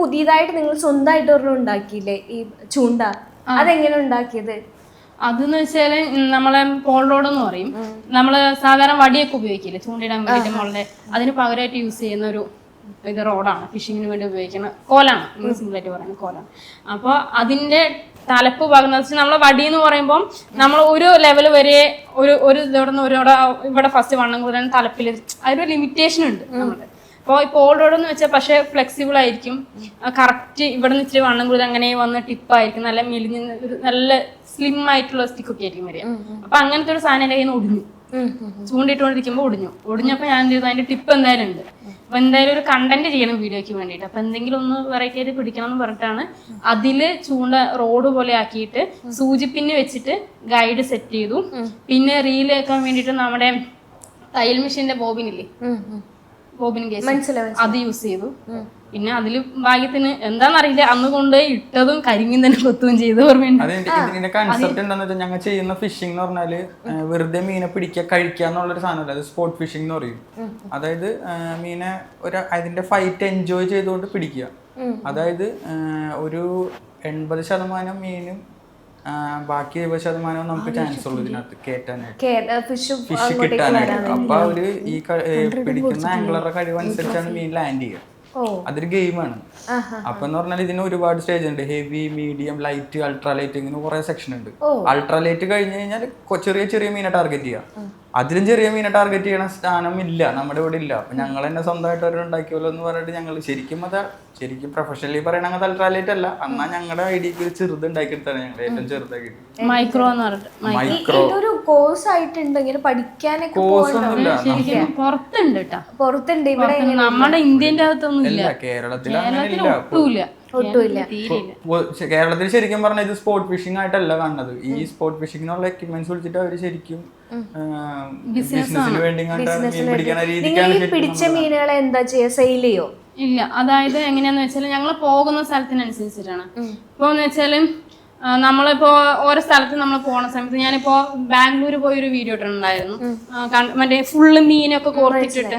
പുതിയതായിട്ട് നിങ്ങൾ സ്വന്തമായിട്ട് ഒരെണ്ണം ഉണ്ടാക്കിയില്ലേ? ഈ ചൂണ്ട. അതെങ്ങനെ ഉണ്ടാക്കിയത്? അതെന്ന് വെച്ചാൽ നമ്മളെ പോൾ റോഡ് എന്ന് പറയും. നമ്മൾ സാധാരണ വടിയൊക്കെ ഉപയോഗിക്കില്ലേ? ചൂണ്ടിടാൻ വേണ്ടി മുകളിലെ അതിന് പകരമായിട്ട് യൂസ് ചെയ്യുന്ന ഒരു ഇത് റോഡാണ്. ഫിഷിങ്ങിന് വേണ്ടി ഉപയോഗിക്കുന്ന കോലാണ്. സിമ്പിൾ ആയിട്ട് പറയുന്നത് കോലാണ്. അപ്പോൾ അതിന്റെ തലപ്പ് ഭാഗം വെച്ചാൽ നമ്മളെ വടി എന്ന് പറയുമ്പോൾ നമ്മൾ ഒരു ലെവൽ വരെ ഒരു ഒരു നിന്ന് ഒരു ഇവിടെ ഇവിടെ ഫസ്റ്റ് വണ്ണം കൂടുതൽ തലപ്പിൽ അതിനൊരു ലിമിറ്റേഷൻ ഉണ്ട് നമ്മുടെ അപ്പോൾ ഈ പോൾ റോഡ് എന്ന് വെച്ചാൽ പക്ഷേ ഫ്ലെക്സിബിൾ ആയിരിക്കും. കറക്റ്റ് ഇവിടെ നിന്ന് ഇച്ചിരി വണ്ണം കൂടുതൽ അങ്ങനെ വന്ന് ടിപ്പായിരിക്കും നല്ല മെലിഞ്ഞ് നല്ല സ്ലിം ആയിട്ടുള്ള സ്റ്റിക്ക് ഒക്കെ ആയിരിക്കും വരിക. അപ്പൊ അങ്ങനത്തെ ഒരു സാധനം എന്റെ കയ്യിൽ നിന്ന് ഒടിഞ്ഞു. ചൂണ്ടിട്ടുകൊണ്ടിരിക്കുമ്പോൾ ഒടിഞ്ഞു ഒടിഞ്ഞപ്പോൾ ഞാൻ എന്ത് ചെയ്തു അതിന്റെ ടിപ്പ് എന്തായാലും ഉണ്ട്. അപ്പൊ എന്തായാലും ഒരു കണ്ടന്റ് ചെയ്യണം വീഡിയോയ്ക്ക് വേണ്ടിയിട്ട്. അപ്പൊ എന്തെങ്കിലും ഒന്ന് വെറൈറ്റി ആയിട്ട് പിടിക്കണം എന്ന് പറഞ്ഞിട്ടാണ് അതിൽ ചൂണ്ട റോഡ് പോലെ ആക്കിയിട്ട് സൂചിപ്പിന്ന് വെച്ചിട്ട് ഗൈഡ് സെറ്റ് ചെയ്തു. പിന്നെ റീൽ ആക്കാൻ വേണ്ടിയിട്ട് നമ്മുടെ തയ്യൽ മെഷീന്റെ ബോബിനില്ലേ ബോബിൻ കേസ് അത് യൂസ് ചെയ്തു. പിന്നെ അതിൽ ഭാഗ്യത്തിന് എന്താണെന്നറിയില്ല അന്ന് കൊണ്ട് ഇട്ടതും കരിങ്ങും തന്നെ കൊത്തുകയും ചെയ്തു ഓർമ്മയുണ്ട്. ഇതിന്റെ- കൺസെപ്റ്റ് വെച്ചാൽ ഞങ്ങൾ ചെയ്യുന്ന ഫിഷിംഗ് എന്ന് പറഞ്ഞാൽ വെറുതെ മീനെ പിടിക്കുക കഴിക്കുക എന്നുള്ളൊരു സാധനമല്ല. അത് സ്പോട്ട് ഫിഷിംഗ് എന്ന് പറയും. അതായത് മീനെ ഒരു അതിന്റെ ഫൈറ്റ് എൻജോയ് ചെയ്തുകൊണ്ട് പിടിക്കുക. അതായത് ഒരു എൺപത് ശതമാനം മീനും ബാക്കി എഴുപത് ശതമാനവും നമുക്ക് ചാൻസ് ഉള്ളൂ ഇതിനകത്ത് കയറ്റാനായിട്ട് ഫിഷ് കിട്ടാനായിട്ട്. അപ്പൊ അവർ ഈ പിടിക്കുന്ന ആംഗ്ലറുടെ കഴിവനുസരിച്ചാണ് മീൻ ലാൻഡ് ചെയ്യുക. അതൊരു ഗെയിമാണ് അപ്പൊ എന്ന് പറഞ്ഞാൽ ഇതിന് ഒരുപാട് സ്റ്റേജ് ഉണ്ട്. Heavy medium light ultra light ഇങ്ങനെ കുറെ സെക്ഷൻ ഉണ്ട്. അൾട്രാ ലൈറ്റ് കഴിഞ്ഞ് കഴിഞ്ഞാൽ ചെറിയ ചെറിയ മീനെ ടാർഗറ്റ് ചെയ്യാം അതിലും ചെറിയ മീനെ ടാർഗറ്റ് ചെയ്യണ സ്ഥാനം ഇല്ല നമ്മുടെ ഇവിടെ ഇല്ല. അപ്പൊ ഞങ്ങൾ തന്നെ സ്വന്തമായിട്ട് ഒരു ഉണ്ടാക്കിയല്ലോ എന്ന് പറഞ്ഞിട്ട് ഞങ്ങൾ ശരിക്കും അത് ശരിക്കും പ്രൊഫഷണലി പറയണ അങ്ങനത്തെ തൽക്കാലായിട്ട് അല്ല. എന്നാ ഞങ്ങളുടെ ഐഡിയക്ക് ഒരു ചെറുത് ഉണ്ടാക്കിയെടുത്താണ് ഞങ്ങൾ ഏറ്റവും ചെറുതായിട്ട് മൈക്രോ എന്ന് പറഞ്ഞിട്ട്. മൈക്രോ ഒരു കോഴ്സ് ആയിട്ടുണ്ട് ഇങ്ങനെ പഠിക്കാനൊക്കെ കോഴ്സ് ഒന്നുമില്ല. ശരിക്കും പുറത്തുണ്ട് കേട്ടോ പുറത്തുണ്ട്. ഇവിടെ നമ്മുടെ ഇന്ത്യന്റെ അകത്തൊന്നും ഇല്ല ഇല്ല കേരളത്തിൽ ഒട്ടുമില്ല. ഒട്ടുമില്ല കേരളത്തിൽ ശരിക്കും പറഞ്ഞാൽ ഇത് സ്പോർട്ട് ഫിഷിംഗ് ആയിട്ടല്ല കാണുന്നത്. ഈ സ്പോർട്ട് ഫിഷിങ്ങിനുള്ള എക്യുപ്മെന്റ്സ് വിളിച്ചിട്ട് അവർ ശരിക്കും ബിസിനസിന് വേണ്ടി മീൻ പിടിക്കാൻ നിങ്ങൾ ഈ പിടിച്ച മീനുകളെ എന്താ ചെയ്യാ? സെയിൽ ചെയ്യോ? ഇല്ല. അതായത് എങ്ങനെയാന്ന് വെച്ചാൽ ഞങ്ങൾ പോകുന്ന സ്ഥലത്തിനനുസരിച്ചിട്ടാണ്. ഇപ്പൊ എന്ന് വെച്ചാൽ ആ, നമ്മളിപ്പോ ഓരോ സ്ഥലത്ത് നമ്മൾ പോണ സമയത്ത് ഞാനിപ്പോ ബാംഗ്ലൂർ പോയി ഒരു വീഡിയോ ഇട്ടിട്ടുണ്ടായിരുന്നു. മറ്റേ ഫുള്ള് മീനൊക്കെ കോർത്തിട്ടിട്ട്.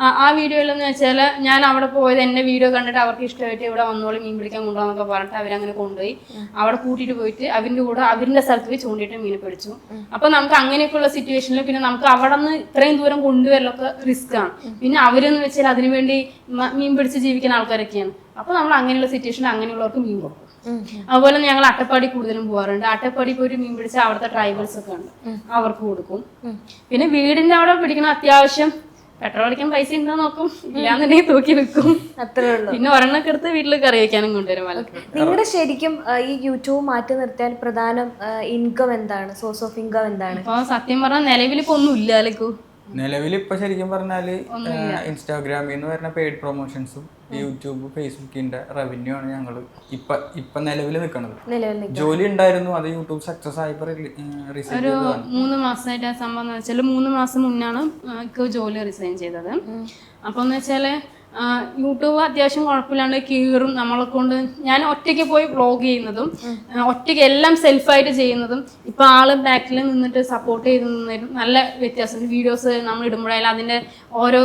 ആ- വീഡിയോയിൽ എന്ന് വെച്ചാൽ ഞാൻ അവിടെ പോയത് എന്റെ വീഡിയോ കണ്ടിട്ട് അവർക്ക് ഇഷ്ടമായിട്ട് ഇവിടെ വന്നോളും മീൻ പിടിക്കാൻ കൊണ്ടുപോകാന്നൊക്കെ പറഞ്ഞിട്ട് അവരങ്ങനെ കൊണ്ടുപോയി. അവിടെ കൂട്ടിയിട്ട് പോയിട്ട് അവരിന്റെ കൂടെ അവരിന്റെ സ്ഥലത്ത് പോയി ചൂണ്ടിയിട്ട് മീനെ പിടിച്ചു. അപ്പൊ നമുക്ക് അങ്ങനെയൊക്കെയുള്ള സിറ്റുവേഷനിൽ പിന്നെ നമുക്ക് അവിടെ നിന്ന് ഇത്രയും ദൂരം കൊണ്ടുവരലൊക്കെ റിസ്ക് ആണ്. പിന്നെ അവരെന്ന് വെച്ചാൽ അതിനുവേണ്ടി മീൻ പിടിച്ച് ജീവിക്കുന്ന ആൾക്കാരൊക്കെയാണ്. അപ്പൊ നമ്മൾ അങ്ങനെയുള്ള സിറ്റുവേഷനിൽ അങ്ങനെയുള്ളവർക്ക് മീൻ കൊടുക്കും. അതുപോലെ ഞങ്ങൾ അട്ടപ്പാടി കൂടുതലും പോകാറുണ്ട് അട്ടപ്പാടി പോയി മീൻ പിടിച്ച അവിടുത്തെ ട്രൈബൽസ് ഒക്കെ ഉണ്ട്. അവർക്ക് കൊടുക്കും. പിന്നെ വീടിന്റെ അവിടെ പിടിക്കണം അത്യാവശ്യം പെട്രോൾ അടിക്കാൻ പൈസ ഉണ്ടോ നോക്കും. ഇല്ലാന്നുണ്ടെങ്കിൽ തൂക്കി വെക്കും അത്രേ ഉള്ളൂ. പിന്നെ ഒരെണ്ണൊക്കെ എടുത്ത് വീട്ടിൽ കറി വയ്ക്കാനും കൊണ്ടുവരും നിങ്ങളുടെ ശരിക്കും ഈ യൂട്യൂബ് മാറ്റി നിർത്തിയാൽ പ്രധാനം ഇൻകം എന്താണ്? സോഴ്സ് ഓഫ് ഇൻകം എന്താണ്? ഇപ്പൊ സത്യം പറഞ്ഞാൽ നിലവിൽ ഇപ്പൊ ഒന്നും ഇല്ല അലക്കു നിലവിൽ ഇപ്പൊ ശരിക്കും പറഞ്ഞാൽ ഇൻസ്റ്റാഗ്രാമിൽ നിന്ന് വരുന്ന പെയ്ഡ് പ്രൊമോഷൻസും യൂട്യൂബ് ഫേസ്ബുക്കിന്റെ റവന്യൂ ആണ് ഞങ്ങൾ ഇപ്പൊ ഇപ്പൊ നിലവിൽ നിൽക്കുന്നത്? ജോലി ഉണ്ടായിരുന്നു അത് യൂട്യൂബ് സക്സസ് ആയപ്പോ ഒരു മൂന്ന് മാസമായിട്ട് ആ സംഭവം എന്ന് വെച്ചാൽ മൂന്ന് മാസം മുന്നാണ് ജോലി റിസൈൻ ചെയ്തത്. അപ്പോൾ എന്ന് വെച്ചാൽ യൂട്യൂബ് അത്യാവശ്യം കുഴപ്പമില്ലാണ്ട് കീറും നമ്മളെ കൊണ്ട്. ഞാൻ ഒറ്റയ്ക്ക് പോയി വ്ളോഗ് ചെയ്യുന്നതും ഒറ്റയ്ക്ക് എല്ലാം സെൽഫായിട്ട് ചെയ്യുന്നതും ഇപ്പൊ ആൾ ബാക്കിൽ നിന്നിട്ട് സപ്പോർട്ട് ചെയ്ത് നിന്നതിലും നല്ല വ്യത്യാസമുണ്ട്. വീഡിയോസ് നമ്മൾ ഇടുമ്പോഴായാലും അതിന്റെ ഓരോ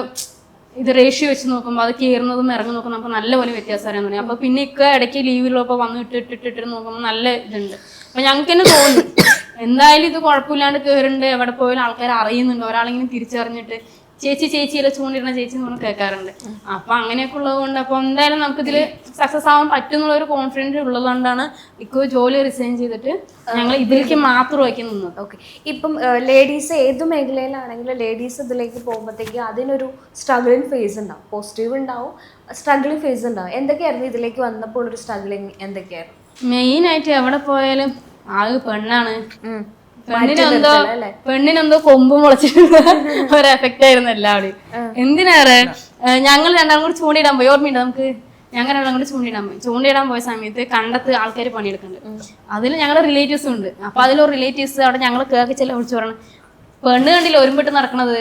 ഇത് റേഷ്യോ വെച്ച് നോക്കുമ്പോൾ അത് കയറുന്നതും ഇറങ്ങി നോക്കുമ്പോൾ നമുക്ക് നല്ലപോലെ വ്യത്യാസം അറിയാൻ തുടങ്ങി. അപ്പൊ പിന്നെ ഇക്ക ഇടയ്ക്ക് ലീവിലുള്ളപ്പോൾ വന്ന് ഇട്ട് ഇട്ടിട്ട് ഇട്ടിട്ട് നോക്കുമ്പോൾ നല്ല ഇതുണ്ട്. അപ്പൊ ഞങ്ങൾക്ക് തന്നെ തോന്നി എന്തായാലും ഇത് കുഴപ്പമില്ലാണ്ട് കയറുന്നുണ്ട് എവിടെ പോയാലും ആൾക്കാർ അറിയുന്നുണ്ട്. ഒരാളിങ്ങനെ തിരിച്ചറിഞ്ഞിട്ട് ചേച്ചി ചേച്ചിയിലെ ചൂണ്ടിടുന്ന ചേച്ചി നമ്മൾ കേൾക്കാറുണ്ട്. അപ്പൊ അങ്ങനെയൊക്കെ ഉള്ളത് കൊണ്ട് അപ്പൊ എന്തായാലും നമുക്ക് ഇതിൽ സക്സസ് ആവാൻ പറ്റും എന്നുള്ള ഒരു കോൺഫിഡൻസ് ഉള്ളതുകൊണ്ടാണ് ഇക്കോ ജോലി റിസൈൻ ചെയ്തിട്ട് ഞങ്ങൾ ഇതിലേക്ക് മാത്രമാക്കി നിന്നത്. ഓക്കെ ഇപ്പം ലേഡീസ് ഏത് മേഖലയിലാണെങ്കിലും ലേഡീസ് ഇതിലേക്ക് പോകുമ്പോഴത്തേക്ക് അതിനൊരു സ്ട്രഗിളിങ് ഫേസ് ഉണ്ടാവും. പോസിറ്റീവ് ഉണ്ടാവും സ്ട്രഗിളിങ് ഫേസ് ഉണ്ടാവും. എന്തൊക്കെയായിരുന്നു ഇതിലേക്ക് വന്നപ്പോൾ ഒരു സ്ട്രഗിളിങ് എന്തൊക്കെയായിരുന്നു? മെയിൻ ആയിട്ട് എവിടെ പോയാലും ആകെ പെണ്ണാണ്. പെണ്ണിനെന്തോ? പെണ്ണിനെന്തോ കൊമ്പ് മുളച്ചിരുന്ന ഒരു എഫക്റ്റ് ആയിരുന്നു എല്ലാവരും. എന്തിനേറെ ഞങ്ങൾ രണ്ടാം കൂടി ചൂണ്ടിടാൻ പോയി. ഓർമ്മയുണ്ട് നമുക്ക്? ഞങ്ങൾ രണ്ടാം കൂടി ചൂണ്ടിടാൻ പോയി. ചൂണ്ടിടാൻ പോയ സമയത്ത് കണ്ടത്ത് ആൾക്കാർ പണിയെടുക്കുന്നുണ്ട്. അതിൽ ഞങ്ങളുടെ റിലേറ്റീവ്സും ഉണ്ട്. അപ്പൊ അതിലൊരു റിലേറ്റീവ്സ് അവിടെ ഞങ്ങൾ കേൾക്കി ചെല്ലാം വിളിച്ചു പറഞ്ഞു പെണ്ണ് കണ്ടില്ല ഒരുമ്പിട്ട് നടക്കണത്?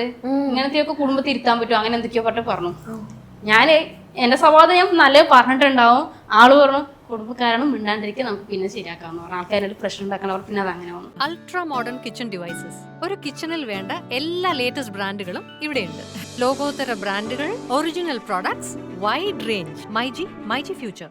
ഇങ്ങനത്തെയൊക്കെ കുടുംബത്തിൽ ഇരുത്താൻ പറ്റും അങ്ങനെ എന്തൊക്കെയോ പറ്റ പറഞ്ഞു. ഞാൻ എന്റെ സ്വഭാവം ഞാൻ നല്ല പറഞ്ഞിട്ടുണ്ടാവും. ആൾ പറഞ്ഞു കുടുംബക്കാരാണ് മിണ്ടാണ്ടിരിക്കുക നമുക്ക് പിന്നെ ശരിയാക്കാമെന്ന് പറഞ്ഞു. ആൾക്കാരുടെ പ്രശ്നം ഉണ്ടാക്കണം അവർ പിന്നെ അത് അങ്ങനെ അൾട്രാ മോഡേൺ കിച്ചൺ ഡിവൈസസ് ഒരു കിച്ചണിൽ വേണ്ട എല്ലാ ലേറ്റസ്റ്റ് ബ്രാൻഡുകളും ഇവിടെയുണ്ട്. ലോകോത്തര ബ്രാൻഡുകൾ original products wide range myG myG future